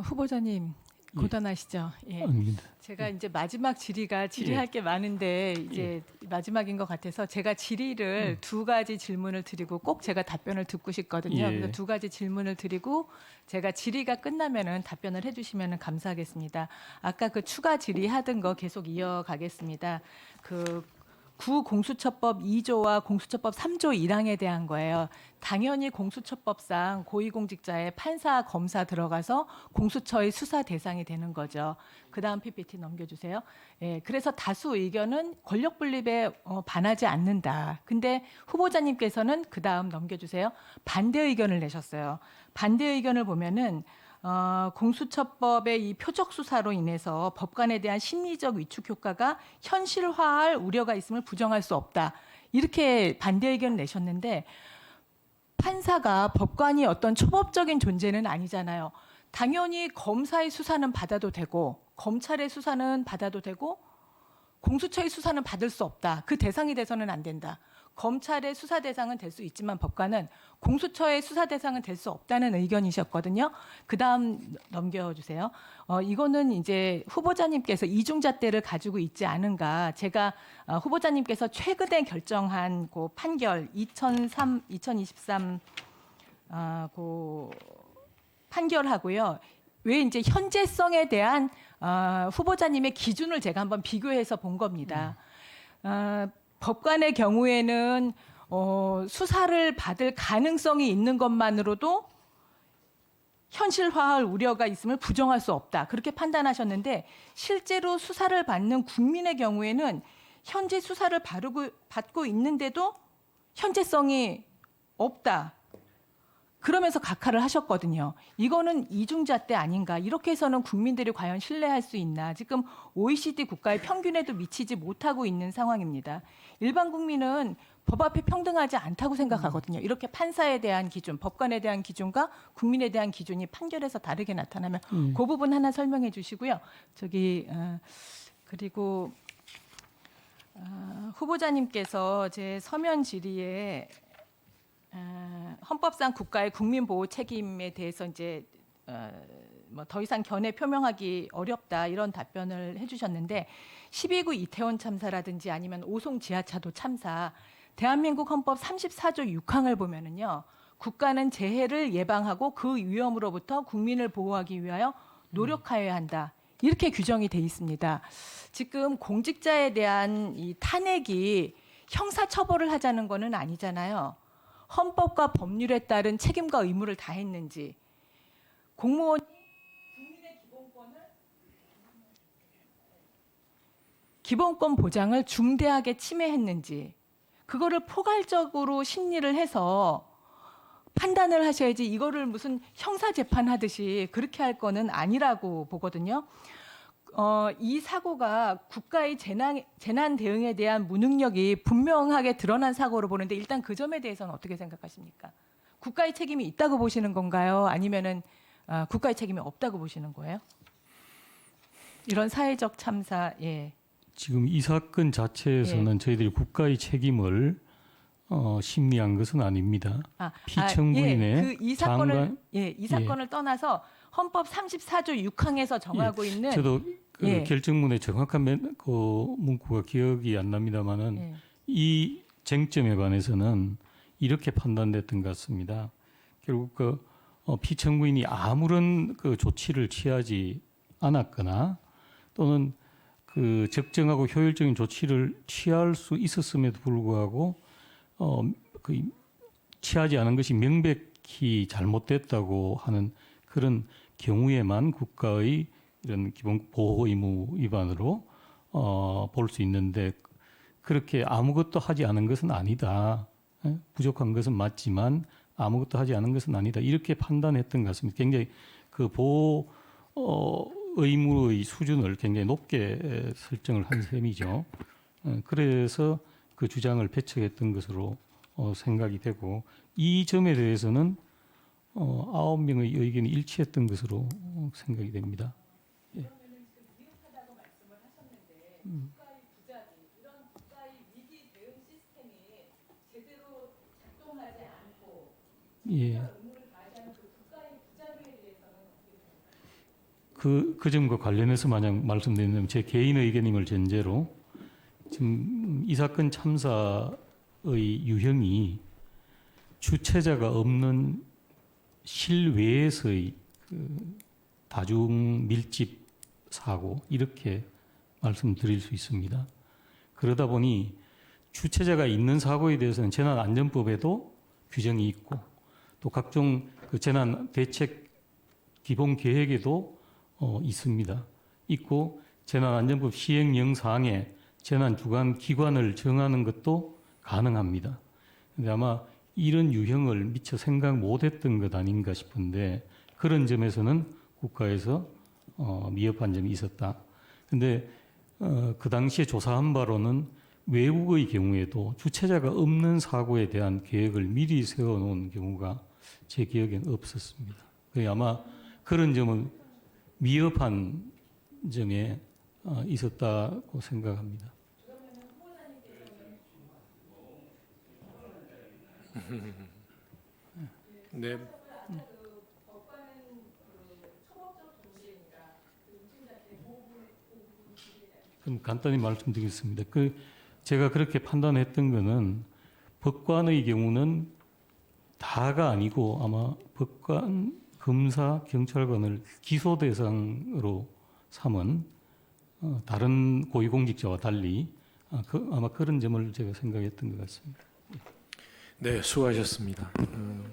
어, 후보자님 예. 고단하시죠? 예. 아닙니다. 제가 이제 마지막 질의가 질의할 게 많은데 이제 마지막인 것 같아서 제가 질의를 두 가지 질문을 드리고 꼭 제가 답변을 듣고 싶거든요. 예. 그래서 두 가지 질문을 드리고 제가 질의가 끝나면은 답변을 해주시면 감사하겠습니다. 아까 그 추가 질의하던 거 계속 이어가겠습니다. 그 구공수처법 2조와 공수처법 3조 1항에 대한 거예요. 당연히 공수처법상 고위공직자의 판사, 검사 들어가서 공수처의 수사 대상이 되는 거죠. 그 다음 PPT 넘겨주세요. 예, 그래서 다수 의견은 권력 분립에 어, 반하지 않는다. 근데 후보자님께서는 그 다음 넘겨주세요. 반대 의견을 내셨어요. 반대 의견을 보면은 어, 공수처법의 이 표적 수사로 인해서 법관에 대한 심리적 위축 효과가 현실화할 우려가 있음을 부정할 수 없다. 이렇게 반대 의견을 내셨는데 판사가 법관이 어떤 초법적인 존재는 아니잖아요. 당연히 검사의 수사는 받아도 되고 검찰의 수사는 받아도 되고 공수처의 수사는 받을 수 없다. 그 대상이 돼서는 안 된다. 검찰의 수사 대상은 될 수 있지만 법관은 공수처의 수사 대상은 될 수 없다는 의견이셨거든요. 그 다음 넘겨주세요. 어, 이거는 이제 후보자님께서 이중잣대를 가지고 있지 않은가. 제가 어, 후보자님께서 최근에 결정한 그 판결 2003, 2023 아, 그 판결하고요. 왜 이제 현재성에 대한 어, 후보자님의 기준을 제가 한번 비교해서 본 겁니다. 어, 법관의 경우에는 어, 수사를 받을 가능성이 있는 것만으로도 현실화할 우려가 있음을 부정할 수 없다. 그렇게 판단하셨는데 실제로 수사를 받는 국민의 경우에는 현재 수사를 바르고, 받고 있는데도 현재성이 없다. 그러면서 각하를 하셨거든요. 이거는 이중잣대 아닌가. 이렇게 해서는 국민들이 과연 신뢰할 수 있나. 지금 OECD 국가의 평균에도 미치지 못하고 있는 상황입니다. 일반 국민은 법 앞에 평등하지 않다고 생각하거든요. 이렇게 판사에 대한 기준, 법관에 대한 기준과 국민에 대한 기준이 판결에서 다르게 나타나면 음. 그 부분 하나 설명해 주시고요. 저기 어, 그리고 어, 후보자님께서 제 서면 질의에 어, 헌법상 국가의 국민 보호 책임에 대해서 이제 어, 뭐더 이상 견해 표명하기 어렵다 이런 답변을 해주셨는데 12구 이태원 참사라든지 아니면 오송 지하차도 참사 대한민국 헌법 34조 6항을 보면은요 국가는 재해를 예방하고 그 위험으로부터 국민을 보호하기 위하여 노력하여야 한다 이렇게 규정이 돼 있습니다. 지금 공직자에 대한 이 탄핵이 형사 처벌을 하자는 거는 아니잖아요. 헌법과 법률에 따른 책임과 의무를 다했는지 공무원 국민의 기본권을 기본권 보장을 중대하게 침해했는지 그거를 포괄적으로 심리를 해서 판단을 하셔야지 이거를 무슨 형사 재판 하듯이 그렇게 할 거는 아니라고 보거든요. 어, 이 사고가 국가의 재난, 재난 대응에 대한 무능력이 분명하게 드러난 사고로 보는데 일단 그 점에 대해서는 어떻게 생각하십니까? 국가의 책임이 있다고 보시는 건가요? 아니면은 어, 국가의 책임이 없다고 보시는 거예요? 이런 사회적 참사, 예. 지금 이 사건 자체에서는 저희들이 국가의 책임을 어, 심리한 것은 아닙니다. 아, 피청구인의 아, 예. 그이 사건을 장관- 예, 이 사건을 떠나서 헌법 34조 6항에서 정하고 있는 저도 그 예. 결정문의 정확한 멘- 그 문구가 기억이 안 납니다만은 예. 이 쟁점에 관해서는 이렇게 판단됐던 것 같습니다. 결국 그 어, 피청구인이 아무런 그 조치를 취하지 않았거나 또는 그 적정하고 효율적인 조치를 취할 수 있었음에도 불구하고 어, 그 취하지 않은 것이 명백히 잘못됐다고 하는 그런 경우에만 국가의 이런 기본 보호 의무 위반으로 어, 볼 수 있는데 그렇게 아무것도 하지 않은 것은 아니다. 예? 부족한 것은 맞지만 아무것도 하지 않은 것은 아니다. 이렇게 판단했던 것 같습니다. 굉장히 그 보호 어, 의무의 수준을 굉장히 높게 에, 설정을 한 셈이죠. 어, 그래서 그 주장을 배척했던 것으로 어, 생각이 되고 이 점에 대해서는 어, 아홉 명의 의견이 일치했던 것으로 어, 생각이 됩니다. 예. 그, 그 점과 관련해서 만약 말씀드리면 제 개인 의견임을 전제로 지금 이 사건 참사의 유형이 주체자가 없는 실외에서의 그 다중 밀집 사고 이렇게 말씀드릴 수 있습니다. 그러다 보니 주체자가 있는 사고에 대해서는 재난안전법에도 규정이 있고 또 각종 그 재난 대책 기본 계획에도 어, 있습니다. 있고 재난안전법 시행령 사항에 재난 주관 기관을 정하는 것도 가능합니다. 근데 아마 이런 유형을 미처 생각 못했던 것 아닌가 싶은데 그런 점에서는 국가에서 어, 미흡한 점이 있었다. 근데 어, 그 당시에 조사한 바로는 외국의 경우에도 주체자가 없는 사고에 대한 계획을 미리 세워놓은 경우가 제 기억엔 없었습니다. 그 아마 그런 점은 미흡한 점에 어, 있었다고 생각합니다. 네. 좀 간단히 말씀드리겠습니다. 그 제가 그렇게 판단했던 거는 법관의 경우는 다가 아니고 아마 법관, 검사, 경찰관을 기소 대상으로 삼은 어, 다른 고위공직자와 달리 아, 그, 아마 그런 점을 제가 생각했던 것 같습니다. 네, 수고하셨습니다. 음,